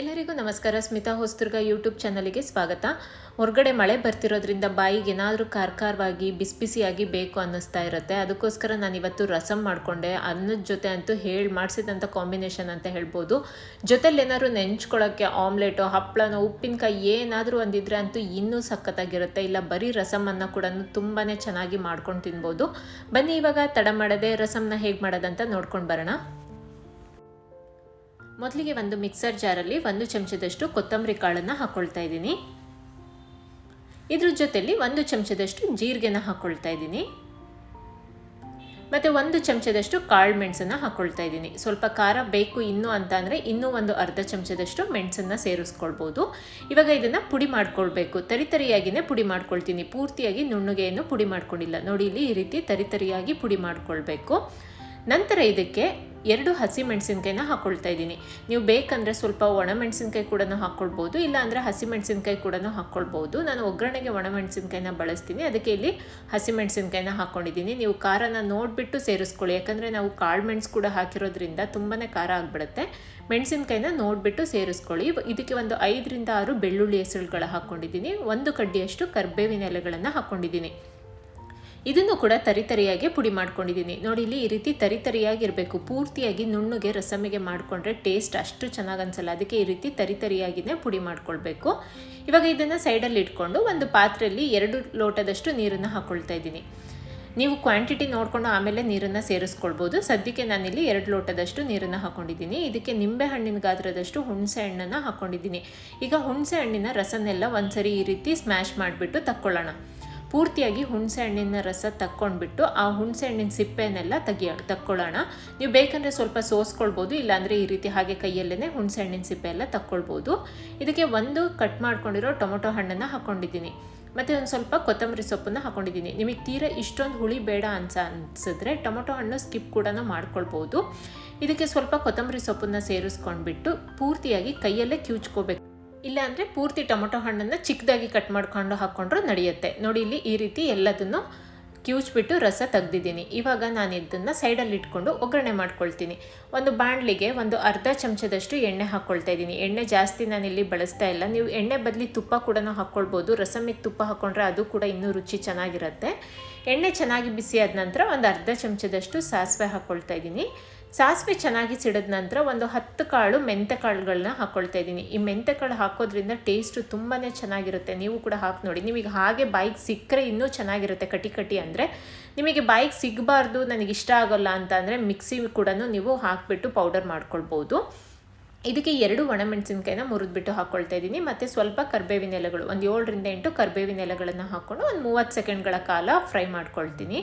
ಎಲ್ಲರಿಗೂ ನಮಸ್ಕಾರ. ಸ್ಮಿತಾ ಹೊಸ್ತುರ್ಗ ಯೂಟ್ಯೂಬ್ ಚಾನಲಿಗೆ ಸ್ವಾಗತ. ಹೊರಗಡೆ ಮಳೆ ಬರ್ತಿರೋದ್ರಿಂದ ಬಾಯಿಗೆ ಏನಾದರೂ ಕಾರ್ಕಾರವಾಗಿ ಬಿಸಿ ಬಿಸಿಯಾಗಿ ಬೇಕು ಅನ್ನಿಸ್ತಾ ಇರುತ್ತೆ. ಅದಕ್ಕೋಸ್ಕರ ನಾನು ಇವತ್ತು ರಸಮ್ ಮಾಡಿಕೊಂಡೆ. ಅನ್ನದ ಜೊತೆ ಅಂತೂ ಹೇಳಿ ಮಾಡಿಸಿದಂಥ ಕಾಂಬಿನೇಷನ್ ಅಂತ ಹೇಳ್ಬೋದು. ಜೊತೆಲಿ ಏನಾದರೂ ನೆಂಚ್ಕೊಳ್ಳೋಕ್ಕೆ ಆಮ್ಲೆಟು ಹಪ್ಪಳನೋ ಉಪ್ಪಿನಕಾಯಿ ಏನಾದರೂ ಒಂದಿದ್ರೆ ಅಂತೂ ಇನ್ನೂ ಸಖತ್ತಾಗಿರುತ್ತೆ. ಇಲ್ಲ ಬರೀ ರಸಮನ್ನು ಕೂಡ ತುಂಬಾ ಚೆನ್ನಾಗಿ ಮಾಡ್ಕೊಂಡು ತಿನ್ಬೋದು. ಬನ್ನಿ ಇವಾಗ ತಡ ಮಾಡದೆ ರಸಮ್ನ ಹೇಗೆ ಮಾಡೋದಂತ ನೋಡ್ಕೊಂಡು ಬರೋಣ. ಮೊದಲಿಗೆ ಒಂದು ಮಿಕ್ಸರ್ ಜಾರಲ್ಲಿ ಒಂದು ಚಮಚದಷ್ಟು ಕೊತ್ತಂಬರಿ ಕಾಳನ್ನು ಹಾಕ್ಕೊಳ್ತಾ ಇದ್ದೀನಿ. ಇದ್ರ ಜೊತೆಯಲ್ಲಿ ಒಂದು ಚಮಚದಷ್ಟು ಜೀರಿಗೆನ ಹಾಕ್ಕೊಳ್ತಾ ಇದ್ದೀನಿ. ಮತ್ತು ಒಂದು ಚಮಚದಷ್ಟು ಕಾಳು ಮೆಣಸನ್ನು ಹಾಕ್ಕೊಳ್ತಾ ಇದ್ದೀನಿ. ಸ್ವಲ್ಪ ಖಾರ ಬೇಕು ಇನ್ನೂ ಅಂತ ಅಂದರೆ ಇನ್ನೂ ಒಂದು ಅರ್ಧ ಚಮಚದಷ್ಟು ಮೆಣಸನ್ನು ಸೇರಿಸ್ಕೊಳ್ಬೋದು. ಇವಾಗ ಇದನ್ನು ಪುಡಿ ಮಾಡ್ಕೊಳ್ಬೇಕು. ತರಿತರಿಯಾಗಿಯೇ ಪುಡಿ ಮಾಡ್ಕೊಳ್ತೀನಿ. ಪೂರ್ತಿಯಾಗಿ ನುಣ್ಣುಗೆಯನ್ನು ಪುಡಿ ಮಾಡ್ಕೊಂಡಿಲ್ಲ. ನೋಡಿ, ಇಲ್ಲಿ ಈ ರೀತಿ ತರಿತರಿಯಾಗಿ ಪುಡಿ ಮಾಡ್ಕೊಳ್ಬೇಕು. ನಂತರ ಇದಕ್ಕೆ ಎರಡು ಹಸಿ ಮೆಣಸಿನ್ಕಾಯಿನ ಹಾಕ್ಕೊಳ್ತಾ ಇದ್ದೀನಿ. ನೀವು ಬೇಕಂದರೆ ಸ್ವಲ್ಪ ಒಣ ಮೆಣಸಿನ್ಕಾಯಿ ಕೂಡ ಹಾಕ್ಕೊಳ್ಬೋದು ಇಲ್ಲ ಅಂದರೆ ಹಸಿ ಮೆಣಸಿನ್ಕಾಯಿ ಕೂಡ ಹಾಕ್ಕೊಳ್ಬೋದು ನಾನು ಒಗ್ಗರಣೆಗೆ ಒಣ ಮೆಣಸಿನ್ಕಾಯಿನ ಬಳಸ್ತೀನಿ. ಅದಕ್ಕೆ ಇಲ್ಲಿ ಹಸಿ ಮೆಣಸಿನ್ಕಾಯಿನ ಹಾಕ್ಕೊಂಡಿದ್ದೀನಿ ನೀವು ಖಾರನ ನೋಡಿಬಿಟ್ಟು ಸೇರಿಸ್ಕೊಳ್ಳಿ. ಯಾಕಂದರೆ ನಾವು ಕಾಳು ಮೆಣಸು ಕೂಡ ಹಾಕಿರೋದ್ರಿಂದ ತುಂಬಾ ಖಾರ ಆಗಿಬಿಡುತ್ತೆ. ಮೆಣಸಿನ್ಕಾಯಿನ ನೋಡಿಬಿಟ್ಟು ಸೇರಿಸ್ಕೊಳ್ಳಿ. ಇದಕ್ಕೆ ಒಂದು ಐದರಿಂದ ಆರು ಬೆಳ್ಳುಳ್ಳಿ ಹೆಸರುಗಳ ಹಾಕ್ಕೊಂಡಿದ್ದೀನಿ ಒಂದು ಕಡ್ಡಿಯಷ್ಟು ಕರ್ಬೇವಿನ ಎಲೆಗಳನ್ನು ಹಾಕ್ಕೊಂಡಿದ್ದೀನಿ ಇದನ್ನು ಕೂಡ ತರಿತರಿಯಾಗಿ ಪುಡಿ ಮಾಡ್ಕೊಂಡಿದ್ದೀನಿ. ನೋಡಿ, ಇಲ್ಲಿ ಈ ರೀತಿ ತರಿತರಿಯಾಗಿರಬೇಕು. ಪೂರ್ತಿಯಾಗಿ ನುಣ್ಣಗೆ ರಸಮಿಗೆ ಮಾಡಿಕೊಂಡ್ರೆ ಟೇಸ್ಟ್ ಅಷ್ಟು ಚೆನ್ನಾಗಿ ಅನ್ಸಲ್ಲ. ಅದಕ್ಕೆ ಈ ರೀತಿ ತರಿತರಿಯಾಗಿನೇ ಪುಡಿ ಮಾಡ್ಕೊಳ್ಬೇಕು. ಇವಾಗ ಇದನ್ನು ಸೈಡಲ್ಲಿ ಇಟ್ಕೊಂಡು ಒಂದು ಪಾತ್ರೆಯಲ್ಲಿ ಎರಡು ಲೋಟದಷ್ಟು ನೀರನ್ನು ಹಾಕ್ಕೊಳ್ತಾ ಇದ್ದೀನಿ. ನೀವು ಕ್ವಾಂಟಿಟಿ ನೋಡಿಕೊಂಡು ಆಮೇಲೆ ನೀರನ್ನು ಸೇರಿಸ್ಕೊಳ್ಬೋದು. ಸದ್ಯಕ್ಕೆ ನಾನಿಲ್ಲಿ ಎರಡು ಲೋಟದಷ್ಟು ನೀರನ್ನು ಹಾಕ್ಕೊಂಡಿದ್ದೀನಿ ಇದಕ್ಕೆ ನಿಂಬೆ ಹಣ್ಣಿನ ಗಾತ್ರದಷ್ಟು ಹುಣಸೆ ಹಣ್ಣನ್ನು ಹಾಕ್ಕೊಂಡಿದ್ದೀನಿ ಈಗ ಹುಣಸೆ ಹಣ್ಣಿನ ರಸನೆಲ್ಲ ಒಂದ್ಸರಿ ಈ ರೀತಿ ಸ್ಮ್ಯಾಶ್ ಮಾಡಿಬಿಟ್ಟು ತಕ್ಕೊಳ್ಳೋಣ. ಪೂರ್ತಿಯಾಗಿ ಹುಣಸೆ ಹಣ್ಣಿನ ರಸ ತಕ್ಕೊಂಡ್ಬಿಟ್ಟು ಆ ಹುಣಸೆ ಹಣ್ಣಿನ ಸಿಪ್ಪೆನೆಲ್ಲ ತೆಗಿಯ ತಕ್ಕೊಳ್ಳೋಣ. ನೀವು ಬೇಕಂದರೆ ಸ್ವಲ್ಪ ಸೋಸ್ಕೊಳ್ಬೋದು, ಇಲ್ಲಾಂದರೆ ಈ ರೀತಿ ಹಾಗೆ ಕೈಯಲ್ಲೇ ಹುಣಸೆ ಹಣ್ಣಿನ ಸಿಪ್ಪೆ ಎಲ್ಲ ತಕ್ಕೊಳ್ಬೋದು. ಇದಕ್ಕೆ ಒಂದು ಕಟ್ ಮಾಡ್ಕೊಂಡಿರೋ ಟೊಮೊಟೊ ಹಣ್ಣನ್ನು ಹಾಕ್ಕೊಂಡಿದ್ದೀನಿ ಮತ್ತು ಒಂದು ಸ್ವಲ್ಪ ಕೊತ್ತಂಬರಿ ಸೊಪ್ಪನ್ನು ಹಾಕ್ಕೊಂಡಿದ್ದೀನಿ ನಿಮಗೆ ತೀರಾ ಇಷ್ಟೊಂದು ಹುಳಿ ಬೇಡ ಅನ್ಸ ಅನ್ಸಿದ್ರೆ ಟೊಮೊಟೊ ಹಣ್ಣು ಸ್ಕಿಪ್ ಕೂಡ ಮಾಡ್ಕೊಳ್ಬೋದು. ಇದಕ್ಕೆ ಸ್ವಲ್ಪ ಕೊತ್ತಂಬರಿ ಸೊಪ್ಪನ್ನು ಸೇರಿಸ್ಕೊಂಡ್ಬಿಟ್ಟು ಪೂರ್ತಿಯಾಗಿ ಕೈಯಲ್ಲೇ ಕಿವುಚ್ಕೋಬೇಕು ಇಲ್ಲ ಅಂದರೆ ಪೂರ್ತಿ ಟೊಮೊಟೊ ಹಣ್ಣನ್ನು ಚಿಕ್ಕದಾಗಿ ಕಟ್ ಮಾಡ್ಕೊಂಡು ಹಾಕ್ಕೊಂಡ್ರೂ ನಡೆಯುತ್ತೆ. ನೋಡಿ ಇಲ್ಲಿ ಈ ರೀತಿ ಎಲ್ಲದನ್ನು ಕಿವುಚ್ಬಿಟ್ಟು ರಸ ತೆಗ್ದಿದ್ದೀನಿ. ಇವಾಗ ನಾನು ಇದನ್ನು ಸೈಡಲ್ಲಿ ಇಟ್ಕೊಂಡು ಒಗ್ಗರಣೆ ಮಾಡ್ಕೊಳ್ತೀನಿ. ಒಂದು ಬಾಣಲಿಗೆ ಒಂದು ಅರ್ಧ ಚಮಚದಷ್ಟು ಎಣ್ಣೆ ಹಾಕ್ಕೊಳ್ತಾ ಇದ್ದೀನಿ. ಎಣ್ಣೆ ಜಾಸ್ತಿ ನಾನು ಇಲ್ಲಿ ಬಳಸ್ತಾ ಇಲ್ಲ. ನೀವು ಎಣ್ಣೆ ಬದಲಿ ತುಪ್ಪ ಕೂಡ ಹಾಕ್ಕೊಳ್ಬೋದು ರಸಮಿಗೆ ತುಪ್ಪ ಹಾಕ್ಕೊಂಡ್ರೆ ಅದು ಕೂಡ ಇನ್ನೂ ರುಚಿ ಚೆನ್ನಾಗಿರುತ್ತೆ. ಎಣ್ಣೆ ಚೆನ್ನಾಗಿ ಬಿಸಿ ಆದ ನಂತರ ಒಂದು ಅರ್ಧ ಚಮಚದಷ್ಟು ಸಾಸಿವೆ ಹಾಕ್ಕೊಳ್ತಾ ಇದ್ದೀನಿ. ಸಾಸಿವೆ ಚೆನ್ನಾಗಿ ಸಿಡಿದ ನಂತರ ಒಂದು ಹತ್ತು ಕಾಳು ಮೆಂತೆ ಕಾಳುಗಳನ್ನ ಹಾಕ್ಕೊಳ್ತಾ ಇದ್ದೀನಿ. ಈ ಮೆಂತೆ ಕಾಳು ಹಾಕೋದ್ರಿಂದ ಟೇಸ್ಟು ತುಂಬಾ ಚೆನ್ನಾಗಿರುತ್ತೆ. ನೀವು ಕೂಡ ಹಾಕಿ ನೋಡಿ. ನಿಮಗೆ ಹಾಗೆ ಬಾಯಿಗೆ ಸಿಕ್ಕರೆ ಇನ್ನೂ ಚೆನ್ನಾಗಿರುತ್ತೆ ಕಟಿ ಕಟಿ ಅಂದರೆ. ನಿಮಗೆ ಬಾಯಿಗೆ ಸಿಗಬಾರ್ದು, ನನಗೆ ಇಷ್ಟ ಆಗೋಲ್ಲ ಅಂತ ಅಂದರೆ ಮಿಕ್ಸಿ ಕೂಡ ನೀವು ಹಾಕಿಬಿಟ್ಟು ಪೌಡರ್ ಮಾಡ್ಕೊಳ್ಬೋದು. ಇದಕ್ಕೆ ಎರಡು ಒಣಮೆಣಸಿನ್ಕಾಯಿನ ಮುರಿದ್ಬಿಟ್ಟು ಹಾಕ್ಕೊಳ್ತಾ ಇದ್ದೀನಿ. ಮತ್ತು ಸ್ವಲ್ಪ ಕರ್ಬೇವಿನ ಎಲೆಗಳು, ಒಂದು ಏಳರಿಂದ ಎಂಟು ಕರ್ಬೇವಿನ ಎಲೆಗಳನ್ನು ಹಾಕ್ಕೊಂಡು ಒಂದು ಮೂವತ್ತು ಸೆಕೆಂಡ್ಗಳ ಕಾಲ ಫ್ರೈ ಮಾಡ್ಕೊಳ್ತೀನಿ.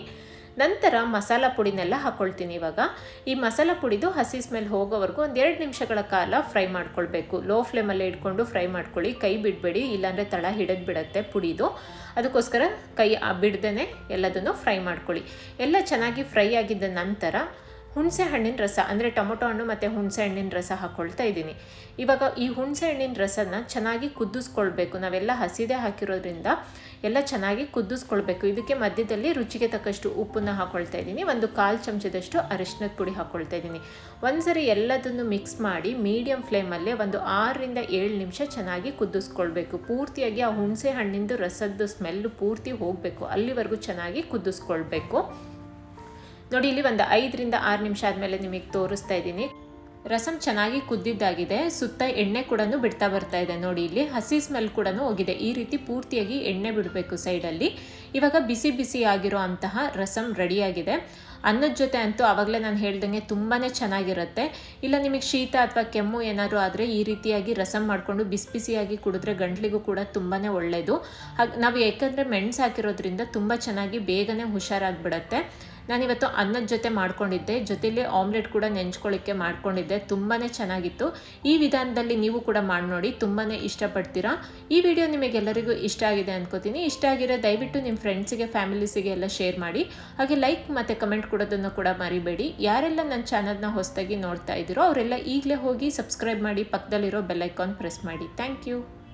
ನಂತರ ಮಸಾಲ ಪುಡಿನೆಲ್ಲ ಹಾಕ್ಕೊಳ್ತೀನಿ ಇವಾಗ. ಈ ಮಸಾಲ ಪುಡಿದು ಹಸಿ ಸ್ಮೆಲ್ ಹೋಗೋವರೆಗೂ ಒಂದು ಎರಡು ನಿಮಿಷಗಳ ಕಾಲ ಫ್ರೈ ಮಾಡ್ಕೊಳ್ಬೇಕು. ಲೋ ಫ್ಲೇಮಲ್ಲಿ ಇಟ್ಕೊಂಡು ಫ್ರೈ ಮಾಡ್ಕೊಳ್ಳಿ. ಕೈ ಬಿಡಬೇಡಿ, ಇಲ್ಲಾಂದರೆ ತಳ ಹಿಡಿದು ಬಿಡುತ್ತೆ ಪುಡಿದು. ಅದಕ್ಕೋಸ್ಕರ ಕೈ ಬಿಡ್ದೇ ಎಲ್ಲದನ್ನು ಫ್ರೈ ಮಾಡ್ಕೊಳ್ಳಿ. ಎಲ್ಲ ಚೆನ್ನಾಗಿ ಫ್ರೈ ಆಗಿದ್ದ ನಂತರ ಹುಣಸೆ ಹಣ್ಣಿನ ರಸ, ಅಂದರೆ ಟೊಮೊಟೊ ಹಣ್ಣು ಮತ್ತು ಹುಣಸೆ ಹಣ್ಣಿನ ರಸ ಹಾಕ್ಕೊಳ್ತಾ ಇದ್ದೀನಿ. ಇವಾಗ ಈ ಹುಣಸೆ ಹಣ್ಣಿನ ರಸನ ಚೆನ್ನಾಗಿ ಕುದಿಸ್ಕೊಳ್ಬೇಕು. ನಾವೆಲ್ಲ ಹಸಿದೇ ಹಾಕಿರೋದ್ರಿಂದ ಎಲ್ಲ ಚೆನ್ನಾಗಿ ಕುದಿಸ್ಕೊಳ್ಬೇಕು. ಇದಕ್ಕೆ ಮಧ್ಯದಲ್ಲಿ ರುಚಿಗೆ ತಕ್ಕಷ್ಟು ಉಪ್ಪನ್ನು ಹಾಕ್ಕೊಳ್ತಾ ಇದ್ದೀನಿ. ಒಂದು ಕಾಲು ಚಮಚದಷ್ಟು ಅರಿಶಿನದ ಪುಡಿ ಹಾಕ್ಕೊಳ್ತಾ ಇದ್ದೀನಿ. ಒಂದ್ಸರಿ ಎಲ್ಲದನ್ನು ಮಿಕ್ಸ್ ಮಾಡಿ ಮೀಡಿಯಮ್ ಫ್ಲೇಮಲ್ಲೇ ಒಂದು ಆರರಿಂದ ಏಳು ನಿಮಿಷ ಚೆನ್ನಾಗಿ ಕುದಿಸ್ಕೊಳ್ಬೇಕು. ಪೂರ್ತಿಯಾಗಿ ಆ ಹುಣಸೆ ಹಣ್ಣಿಂದು ರಸದ್ದು ಸ್ಮೆಲ್ಲು ಪೂರ್ತಿ ಹೋಗಬೇಕು. ಅಲ್ಲಿವರೆಗೂ ಚೆನ್ನಾಗಿ ಕುದಿಸ್ಕೊಳ್ಬೇಕು. ನೋಡಿ, ಇಲ್ಲಿ ಒಂದು ಐದರಿಂದ ಆರು ನಿಮಿಷ ಆದಮೇಲೆ ನಿಮಗೆ ತೋರಿಸ್ತಾ ಇದ್ದೀನಿ. ರಸಂ ಚೆನ್ನಾಗಿ ಕುದ್ದಿದ್ದಾಗಿದೆ, ಸುತ್ತ ಎಣ್ಣೆ ಕೂಡ ಬಿಡ್ತಾ ಬರ್ತಾ ಇದೆ ನೋಡಿ ಇಲ್ಲಿ. ಹಸಿ ಸ್ಮೆಲ್ ಕೂಡ ಹೋಗಿದೆ. ಈ ರೀತಿ ಪೂರ್ತಿಯಾಗಿ ಎಣ್ಣೆ ಬಿಡಬೇಕು ಸೈಡಲ್ಲಿ ಇವಾಗ ಬಿಸಿ ಬಿಸಿ ಆಗಿರೋ ಅಂತಹ ರಸಂ ರೆಡಿಯಾಗಿದೆ. ಅನ್ನದ ಜೊತೆ ಅಂತೂ ಆವಾಗಲೇ ನಾನು ಹೇಳ್ದಂಗೆ ತುಂಬಾ ಚೆನ್ನಾಗಿರುತ್ತೆ. ಇಲ್ಲ, ನಿಮಗೆ ಶೀತ ಅಥವಾ ಕೆಮ್ಮು ಏನಾದರೂ ಆದರೆ ಈ ರೀತಿಯಾಗಿ ರಸಂ ಮಾಡಿಕೊಂಡು ಬಿಸಿ ಬಿಸಿಯಾಗಿ ಕುಡಿದ್ರೆ ಗಂಟ್ಲಿಗೂ ಕೂಡ ತುಂಬಾ ಒಳ್ಳೆಯದು ಹಾಗೆ, ನಾವು ಯಾಕಂದರೆ ಮೆಣಸು ಹಾಕಿರೋದ್ರಿಂದ ತುಂಬ ಚೆನ್ನಾಗಿ ಬೇಗನೆ ಹುಷಾರಾಗಿಬಿಡತ್ತೆ. ನಾನಿವತ್ತು ಅನ್ನದ ಜೊತೆ ಮಾಡ್ಕೊಂಡಿದ್ದೆ ಜೊತೆಯಲ್ಲಿ ಆಮ್ಲೆಟ್ ಕೂಡ ನೆಂಚ್ಕೊಳ್ಳಿಕ್ಕೆ ಮಾಡ್ಕೊಂಡಿದ್ದೆ ತುಂಬಾ ಚೆನ್ನಾಗಿತ್ತು. ಈ ವಿಧಾನದಲ್ಲಿ ನೀವು ಕೂಡ ಮಾಡಿ ನೋಡಿ ತುಂಬಾ ಇಷ್ಟಪಡ್ತೀರಾ. ಈ ವಿಡಿಯೋ ನಿಮಗೆಲ್ಲರಿಗೂ ಇಷ್ಟ ಆಗಿದೆ ಅನ್ಕೋತೀನಿ. ಇಷ್ಟ ಆಗಿರೋ ದಯವಿಟ್ಟು ನಿಮ್ಮ ಫ್ರೆಂಡ್ಸಿಗೆ, ಫ್ಯಾಮಿಲೀಸಿಗೆ ಎಲ್ಲ ಶೇರ್ ಮಾಡಿ. ಹಾಗೆ ಲೈಕ್ ಮತ್ತು ಕಮೆಂಟ್ ಕೊಡೋದನ್ನು ಕೂಡ ಮರಿಬೇಡಿ. ಯಾರೆಲ್ಲ ನನ್ನ ಚಾನಲ್ನ ಹೊಸದಾಗಿ ನೋಡ್ತಾ ಇದ್ದೀರೋ, ಅವರೆಲ್ಲ ಈಗಲೇ ಹೋಗಿ ಸಬ್ಸ್ಕ್ರೈಬ್ ಮಾಡಿ ಪಕ್ಕದಲ್ಲಿರೋ ಬೆಲ್ಲೈಕಾನ್ ಪ್ರೆಸ್ ಮಾಡಿ. Thank you.